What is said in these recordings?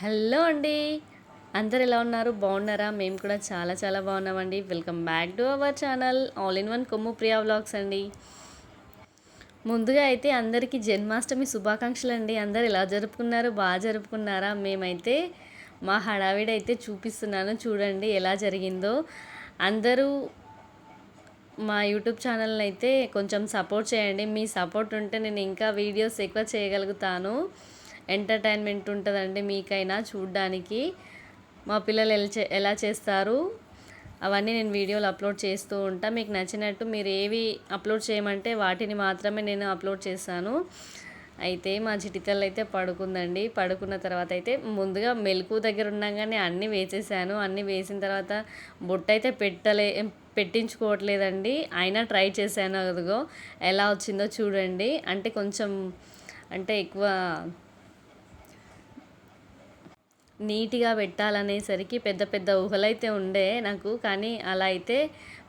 Hello అండి. అందరు ఎలా ఉన్నారు? బాగున్నారా? మేము కూడా చాలా చాలా బాగున్నామండి. Welcome back to our channel all in one Kommu Priya vlogs అండి. ముందుగా అయితే అందరికీ జన్మాష్టమి శుభాకాంక్షలు అండి అందరు ఎలా జరుపుకున్నారు? బాగా జరుపుకున్నారా? మేమైతే మా హడావిడైతే చూపిస్తున్నాను. చూడండి ఎలా జరిగిందో. అందరూ మా యూట్యూబ్ ఛానల్ని అయితే కొంచెం సపోర్ట్ చేయండి. మీ సపోర్ట్ ఉంటే నేను ఇంకా వీడియోస్ ఎక్కువ చేయగలుగుతాను. ఎంటర్టైన్మెంట్ ఉంటుందండి మీకైనా చూడడానికి. మా పిల్లలు ఎలా చే ఎలా చేస్తారు అవన్నీ నేను వీడియోలు అప్లోడ్ చేస్తూ ఉంటా. మీకు నచ్చినట్టు మీరు ఏవి అప్లోడ్ చేయమంటే వాటిని మాత్రమే నేను అప్లోడ్ చేశాను అయితే మా చిటితల్లు అయితే పడుకుందండి. పడుకున్న తర్వాత అయితే ముందుగా మెలకు దగ్గర ఉండగానే అన్నీ వేసేసాను. అన్నీ వేసిన తర్వాత బొట్టు అయితే పెట్టలే పెట్టించుకోవట్లేదండి. అయినా ట్రై చేశాను అదిగో. ఎలా వచ్చిందో చూడండి. అంటే కొంచెం అంటే ఎక్కువ నీట్గా పెట్టాలనేసరికి పెద్ద పెద్ద ఊహలైతే ఉండే నాకు. కానీ అలా అయితే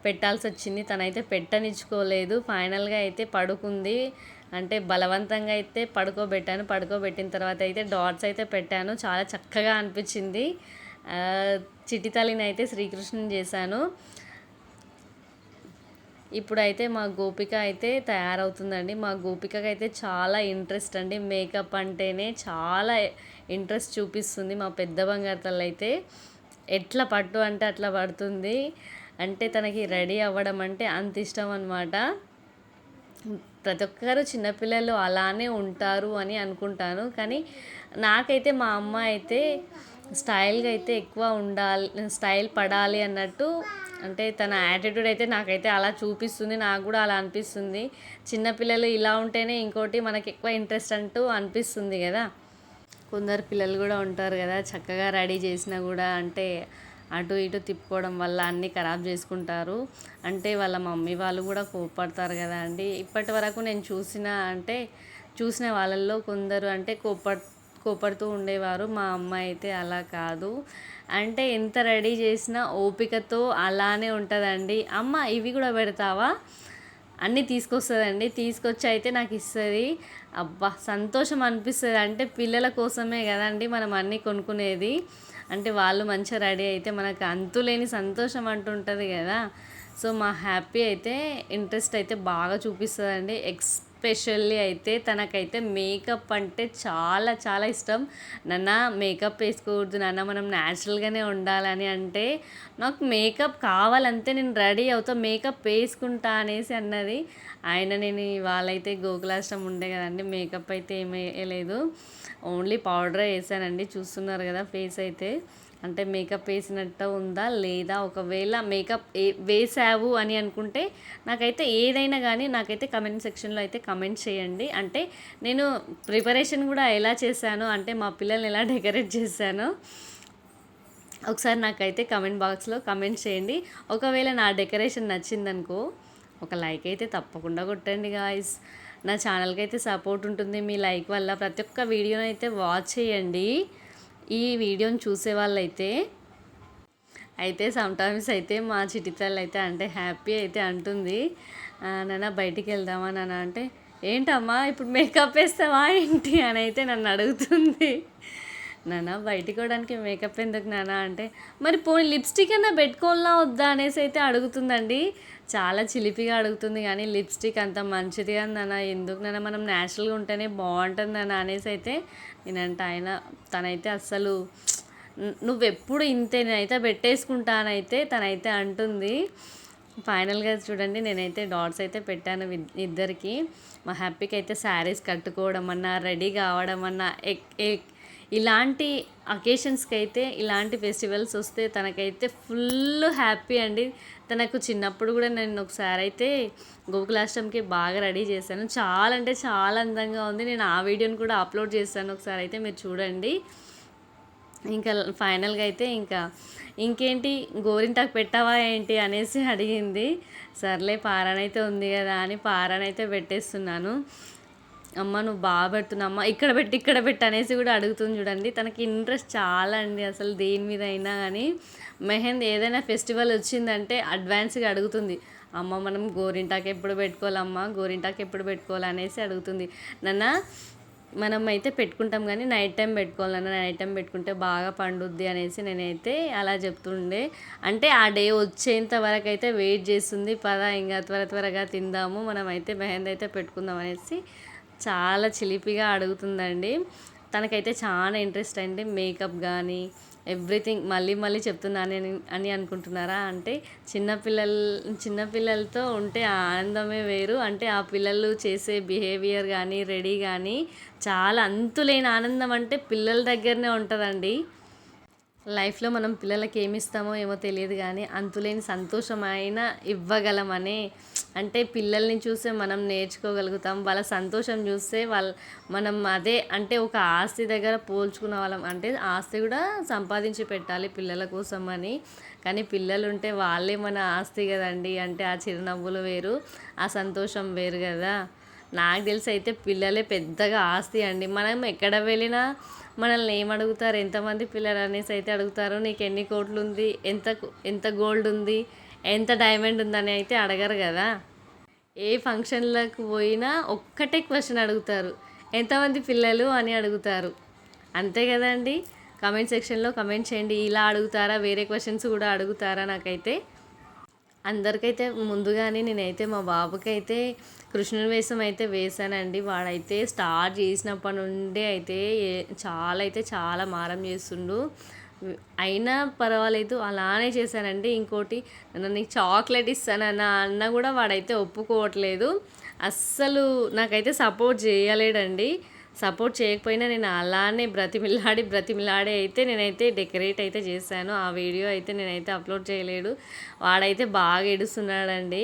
పెట్టాల్సి వచ్చింది తనైతే పెట్టనిచ్చుకోలేదు. ఫైనల్గా అయితే పడుకుంది. అంటే బలవంతంగా అయితే పడుకోబెట్టాను. పడుకోబెట్టిన తర్వాత అయితే డాట్స్ అయితే పెట్టాను. చాలా చక్కగా అనిపించింది. చిటితలిని అయితే శ్రీకృష్ణుని చేశాను. ఇప్పుడైతే మా గోపిక అయితే తయారవుతుందండి. మా గోపికకి అయితే చాలా ఇంట్రెస్ట్ అండి. మేకప్ అంటేనే చాలా ఇంట్రెస్ట్ చూపిస్తుంది మా పెద్ద బంగారు తల్లి అయితే. ఎట్లా పట్టు అంటే అట్లా పడుతుంది. అంటే తనకి రెడీ అవ్వడం అంటే అంత ఇష్టం అనమాట ప్రతి ఒక్కరు చిన్నపిల్లలు అలానే ఉంటారు అని అనుకుంటాను. కానీ నాకైతే మా అమ్మ అయితే స్టైల్గా అయితే ఎక్కువ ఉండాలి స్టైల్ పడాలి అన్నట్టు అంటే తన యాటిట్యూడ్ అయితే నాకైతే అలా చూపిస్తుంది నాకు కూడా అలా అనిపిస్తుంది. చిన్నపిల్లలు ఇలా ఉంటేనే ఇంకోటి మనకి ఎక్కువ ఇంట్రెస్ట్ అంటూ అనిపిస్తుంది కదా. కొందరు పిల్లలు కూడా ఉంటారు కదా చక్కగా రెడీ చేసినా కూడా అంటే అటు ఇటు తిప్పుకోవడం వల్ల అన్నీ ఖరాబ్ చేసుకుంటారు. అంటే వాళ్ళ మమ్మీ వాళ్ళు కూడా కోప్పడతారు కదా అండి. ఇప్పటి వరకు నేను చూసిన అంటే చూసిన వాళ్ళల్లో కొందరు అంటే కోప కోపడుతూ ఉండేవారు. మా అమ్మ అయితే అలా కాదు. అంటే ఎంత రెడీ చేసినా ఓపికతో అలానే ఉంటుందండి. అమ్మ ఇవి కూడా పెడతావా? అన్నీ తీసుకొస్తుందండి. తీసుకొచ్చి అయితే నాకు ఇస్తుంది. అబ్బా సంతోషం అనిపిస్తుంది. అంటే పిల్లల కోసమే కదండి మనం అన్నీ కొనుక్కునేది. అంటే వాళ్ళు మంచిగా రెడీ అయితే మనకు అంతులేని సంతోషం అంటుంటుంది కదా. సో మా హ్యాపీ అయితే ఇంట్రెస్ట్ అయితే బాగా చూపిస్తుందండి. ఎస్పెషల్లీ అయితే తనకైతే మేకప్ అంటే చాలా చాలా ఇష్టం. నాన్న మేకప్ వేసుకోకూడదు నాన్న మనం న్యాచురల్గానే ఉండాలని అంటే నాకు మేకప్ కావాలంటే నేను రెడీ అవుతా మేకప్ వేసుకుంటా అనేసి అన్నది. ఆయన నేను వాళ్ళైతే గోకులాష్టం ఉండే కదండి మేకప్ అయితే ఏమేయలేదు వేయలేదు. ఓన్లీ పౌడర్ వేసానండి చూస్తున్నారు కదా ఫేస్ అయితే. అంటే మేకప్ వేసినట్టు ఉందా లేదా? ఒకవేళ మేకప్ వేసావు అని అనుకుంటే నాకైతే ఏదైనా కానీ నాకైతే కమెంట్ సెక్షన్లో అయితే కమెంట్ చేయండి. అంటే నేను ప్రిపరేషన్ కూడా ఎలా చేశాను? అంటే మా పిల్లల్ని ఎలా డెకరేట్ చేశాను? ఒకసారి నాకైతే కమెంట్ బాక్స్లో కమెంట్ చేయండి. ఒకవేళ నా డెకరేషన్ నచ్చిందనుకో ఒక లైక్ అయితే తప్పకుండా కొట్టండి గాయస్ నా ఛానల్కి అయితే సపోర్ట్ ఉంటుంది. మీ లైక్ వల్ల ప్రతి ఒక్క వీడియోని అయితే వాచ్ చేయండి. ఈ వీడియోని చూసే వాళ్ళైతే అయితే సమ్టైమ్స్ అయితే మా చిటితల్లి అయితే అంటే హ్యాపీ అయితే అంటుంది. నాన్న బయటికి వెళ్దామా నాన్న? అంటే ఏంటమ్మా ఇప్పుడు మేకప్ వేస్తావా ఏంటి? అని అయితే నన్ను అడుగుతుంది. నాన్న బయటికి పోవడానికి మేకప్ ఎందుకు నాన్న అంటే మరి పోనీ లిప్స్టిక్ అయినా పెట్టుకోవాలా వద్దా అనేసి అయితే అడుగుతుందండి. చాలా చిలిపిగా అడుగుతుంది కానీ లిప్స్టిక్ అంత మంచిది అని నాన్న ఎందుకు నాన్న మనం న్యాచురల్గా ఉంటేనే బాగుంటుంది నాన్న అనేసి అయితే నేనంటే ఆయన తనైతే అస్సలు నువ్వెప్పుడు ఇంతే నేనైతే పెట్టేసుకుంటానైతే తనైతే అంటుంది. ఫైనల్గా చూడండి నేనైతే డాట్స్ అయితే పెట్టాను ఇద్దరికి. మా హ్యాపీకి అయితే శారీస్ కట్టుకోవడం అన్నా రెడీ కావడం అన్నా ఎక్ ఇలాంటి అకేషన్స్కి అయితే ఇలాంటి ఫెస్టివల్స్ వస్తే తనకైతే ఫుల్ హ్యాపీ అండి. తనకు చిన్నప్పుడు కూడా నేను ఒకసారి అయితే గోకులాష్టంకి బాగా రెడీ చేశాను. చాలా అంటే చాలా అందంగా ఉంది. నేను ఆ వీడియోని కూడా అప్లోడ్ చేశాను ఒకసారి అయితే మీరు చూడండి. ఇంకా ఫైనల్గా అయితే ఇంకా ఇంకేంటి గోరింటాకు పెట్టావా ఏంటి అనేసి అడిగింది. సర్లే పారానైతే ఉంది కదా అని పారానైతే పెట్టేస్తున్నాను. అమ్మ నువ్వు బాగా పెడుతున్నావు ఇక్కడ పెట్టి ఇక్కడ పెట్టి అనేసి కూడా అడుగుతుంది చూడండి. తనకి ఇంట్రెస్ట్ చాలా అండి అసలు దేని మీద అయినా కానీ. మెహందీ ఏదైనా ఫెస్టివల్ వచ్చిందంటే అడ్వాన్స్గా అడుగుతుంది. అమ్మ మనం గోరింటాకు ఎప్పుడు పెట్టుకోవాలమ్మా? గోరింటాకు ఎప్పుడు పెట్టుకోవాలి అనేసి అడుగుతుంది. నన్న మనం అయితే పెట్టుకుంటాం కానీ నైట్ టైం పెట్టుకోవాలన్న నైట్ టైం పెట్టుకుంటే బాగా పండుద్ది అనేసి నేనైతే అలా చెప్తుండే. అంటే ఆ డే వచ్చేంత వరకు అయితే వెయిట్ చేస్తుంది. పద ఇంకా త్వర త్వరగా తిందాము. మనం అయితే మెహందీ అయితే పెట్టుకుందాం అనేసి చాలా చిలిపిగా అడుగుతుందండి. తనకైతే చాలా ఇంట్రెస్ట్ అండి మేకప్ కానీ ఎవ్రీథింగ్ మళ్ళీ మళ్ళీ చెప్తున్నాను అని అని అనుకుంటున్నారా? అంటే చిన్నపిల్లలు చిన్నపిల్లలతో ఉంటే ఆ ఆనందమే వేరు. అంటే ఆ పిల్లలు చేసే బిహేవియర్ కానీ రెడీ కానీ చాలా అంతులేని ఆనందం అంటే పిల్లల దగ్గరనే ఉంటుందండి. లైఫ్లో మనం పిల్లలకి ఏమి ఇస్తామో ఏమో తెలియదు కానీ అంతులేని సంతోషమైన ఇవ్వగలమనే అంటే పిల్లల్ని చూసే మనం నేర్చుకోగలుగుతాం వాళ్ళ సంతోషం చూస్తే వాళ్ళ మనం అదే అంటే ఒక ఆస్తి దగ్గర పోల్చుకున్న వాళ్ళం అంటే ఆస్తి కూడా సంపాదించి పెట్టాలి పిల్లల కోసం అని. కానీ పిల్లలు ఉంటే వాళ్ళే మన ఆస్తి కదండి అంటే ఆ చిరునవ్వులు వేరు ఆ సంతోషం వేరు కదా. నాకు తెలిసి అయితే పిల్లలే పెద్దగా ఆస్తి అండి. మనం ఎక్కడ వెళ్ళినా మనల్ని ఏం అడుగుతారు? ఎంతమంది పిల్లలు అనేసి అయితే అడుగుతారు. నీకు ఎన్ని కోట్లు ఉంది? ఎంత ఎంత గోల్డ్ ఉంది? ఎంత డైమండ్ ఉందని అయితే అడగరు కదా. ఏ ఫంక్షన్లకు పోయినా ఒక్కటే క్వశ్చన్ అడుగుతారు. ఎంతమంది పిల్లలు? అని అడుగుతారు. అంతే కదండి. కమెంట్ సెక్షన్లో కమెంట్ చేయండి. ఇలా అడుగుతారా? వేరే క్వశ్చన్స్ కూడా అడుగుతారా? నాకైతే అందరికైతే ముందుగానే నేనైతే మా బాబుకైతే కృష్ణుని వేషం అయితే వేశానండి. వాడైతే స్టార్ట్ చేసినప్పటి నుండి అయితే చాలా అయితే చాలా మారం చేస్తుండు. అయినా పర్వాలేదు అలానే చేశానండి. ఇంకోటి నన్ను నీకు చాక్లెట్ ఇస్తానన్న అన్న కూడా వాడైతే ఒప్పుకోవట్లేదు. అస్సలు నాకైతే సపోర్ట్ చేయలేడండి. సపోర్ట్ చేయకపోయినా నేను అలానే బ్రతిమిలాడి బ్రతిమిలాడి అయితే నేనైతే డెకరేట్ అయితే చేశాను. ఆ వీడియో అయితే నేనైతే అప్లోడ్ చేయలేడు. వాడైతే బాగా ఏడుస్తున్నాడండి.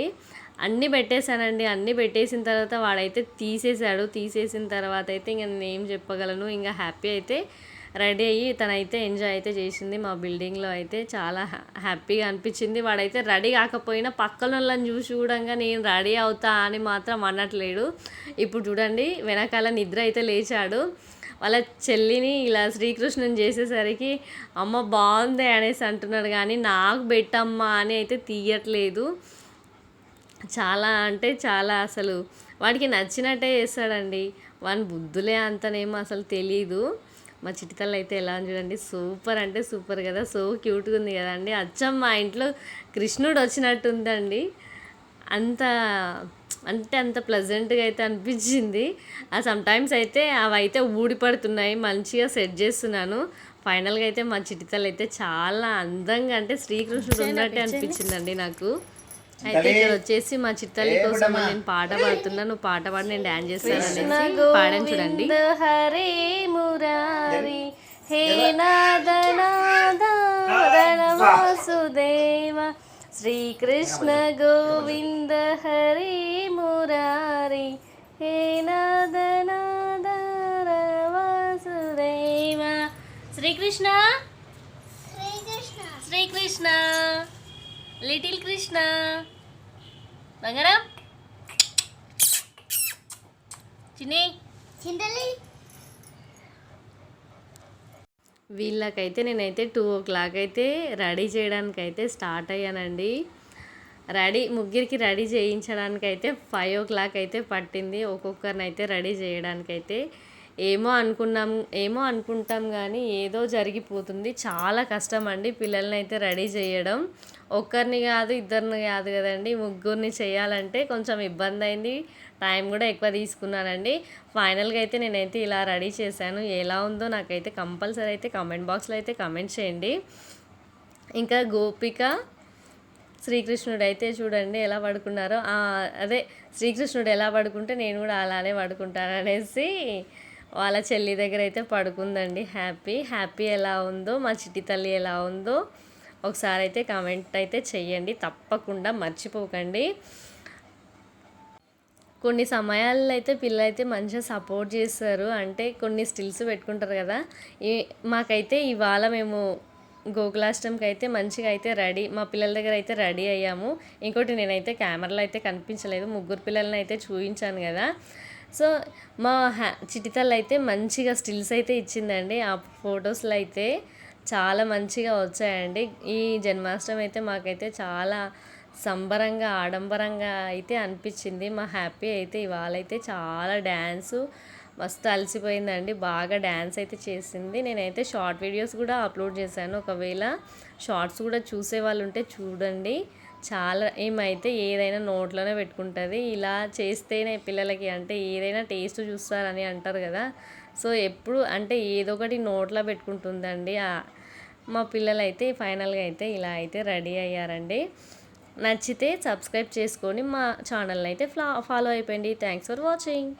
అన్నీ పెట్టేశానండి. అన్నీ పెట్టేసిన తర్వాత వాడైతే తీసేశాడు. తీసేసిన తర్వాత అయితే ఇంక నేను ఏం చెప్పగలను? ఇంకా హ్యాపీ అయితే రెడీ అయ్యి తనైతే ఎంజాయ్ అయితే చేసింది. మా బిల్డింగ్లో అయితే చాలా హ్యా- హ్యాపీగా అనిపించింది. వాడైతే రెడీ కాకపోయినా పక్కన వాళ్ళని చూసి చూడంగా నేను రెడీ అవుతా అని మాత్రం అనట్లేడు. ఇప్పుడు చూడండి వెనకాల నిద్ర అయితే లేచాడు. వాళ్ళ చెల్లిని ఇలా శ్రీకృష్ణుని చేసేసరికి అమ్మ బాగుంది అనేసి అంటున్నాడు కానీ నాకు పెట్టమ్మా అని అయితే తీయట్లేదు. చాలా అంటే చాలా అసలు వాడికి నచ్చినట్టే చేస్తాడండి. వాని బుద్ధులే అంతనేమో అసలు తెలీదు. మా చిటితల్లి అయితే ఎలా చూడండి. సూపర్ అంటే సూపర్ కదా. సో క్యూట్గా ఉంది కదండి అచ్చం మా ఇంట్లో కృష్ణుడు వచ్చినట్టుందండి. అంత అంటే అంత ప్లెజెంట్గా అయితే అనిపించింది. ఆ సమ్టైమ్స్ అయితే అవి అయితే ఊడిపడుతున్నాయి. మంచిగా సెట్ చేస్తున్నాను. ఫైనల్గా అయితే మా చిటితలు అయితే చాలా అందంగా అంటే శ్రీకృష్ణుడు ఉన్నట్టే అనిపించిందండి నాకు. అయితే ఇక్కడ వచ్చేసి మా చిట్టల్లి కోసం నేను పాట పాడుతున్నా. నువ్వు పాట పాడి నేను డాన్స్ చేస్తాను పాడాను చూడండి. హరే మురారి హే నాద నాద వాసుదేవ శ్రీకృష్ణ గోవింద హరే మురారి హే నాద నాద వాసుదేవ శ్రీకృష్ణ. శ్రీకృష్ణ. లిటిల్ కృష్ణ బంగారం చిన్ని చింతలి వీళ్ళకైతే నేనైతే టూ ఓ క్లాక్ అయితే రెడీ చేయడానికి అయితే స్టార్ట్ అయ్యానండి. రెడీ ముగ్గురికి రెడీ చేయించడానికి అయితే ఫైవ్ ఓ క్లాక్ అయితే పట్టింది. ఒక్కొక్కరిని అయితే రెడీ చేయడానికి అయితే ఏమో అనుకున్నాం ఏమో అనుకుంటాం కానీ ఏదో జరిగిపోతుంది. చాలా కష్టం అండి పిల్లల్ని అయితే రెడీ చేయడం. ఒక్కరిని కాదు ఇద్దరిని కాదు కదండి. ముగ్గురిని చేయాలంటే కొంచెం ఇబ్బంది అయింది. టైం కూడా ఎక్కువ తీసుకున్నానండి. ఫైనల్గా అయితే నేనైతే ఇలా రెడీ చేశాను. ఎలా ఉందో నాకైతే కంపల్సరీ అయితే కమెంట్ బాక్స్లో అయితే కమెంట్ చేయండి. ఇంకా గోపిక శ్రీకృష్ణుడు అయితే చూడండి ఎలా పడుకున్నారో. అదే శ్రీకృష్ణుడు ఎలా పడుకుంటే నేను కూడా అలానే పడుకుంటాను అనేసి వాళ్ళ చెల్లి దగ్గర అయితే పడుకుందండి. హ్యాపీ హ్యాపీ ఎలా ఉందో మా చిట్టి తల్లి ఎలా ఉందో ఒకసారి అయితే కామెంట్ అయితే చెయ్యండి. తప్పకుండా మర్చిపోకండి. కొన్ని సమయాల్లో అయితే పిల్లలైతే మంచిగా సపోర్ట్ చేస్తారు. అంటే కొన్ని స్టిల్స్ పెట్టుకుంటారు కదా. ఈ మాకైతే ఇవాళ మేము గోకులాష్టమికి అయితే మంచిగా అయితే రెడీ మా పిల్లల దగ్గర అయితే రెడీ అయ్యాము. ఇంకోటి నేనైతే కెమెరాలో అయితే కనిపించలేదు. ముగ్గురు పిల్లల్ని అయితే చూపించాను కదా. సో మా హ్యా చిటితల్ అయితే మంచిగా స్టిల్స్ అయితే ఇచ్చిందండి. ఆ ఫొటోస్లో అయితే చాలా మంచిగా వచ్చాయండి. ఈ జన్మాష్టమి అయితే మాకైతే చాలా సంబరంగా ఆడంబరంగా అయితే అనిపించింది. మా హ్యాపీ అయితే ఇవాళ అయితే చాలా డ్యాన్సు మస్తు అలసిపోయిందండి. బాగా డ్యాన్స్ అయితే చేసింది. నేనైతే షార్ట్ వీడియోస్ కూడా అప్లోడ్ చేశాను. ఒకవేళ షార్ట్స్ కూడా చూసే వాళ్ళు ఉంటే చూడండి. చాలా ఏమైతే ఏదైనా నోట్లోనే పెట్టుకుంటుంది. ఇలా చేస్తేనే పిల్లలకి అంటే ఏదైనా టేస్ట్ చూస్తారని అంటారు కదా. సో ఎప్పుడు అంటే ఏదో ఒకటి నోట్లో పెట్టుకుంటుందండి. మా పిల్లలైతే ఫైనల్గా అయితే ఇలా అయితే రెడీ అయ్యారండి. నచ్చితే సబ్స్క్రైబ్ చేసుకొని మా ఛానల్ని అయితే ఫాలో అయిపోయింది థ్యాంక్స్ ఫర్ వాచింగ్.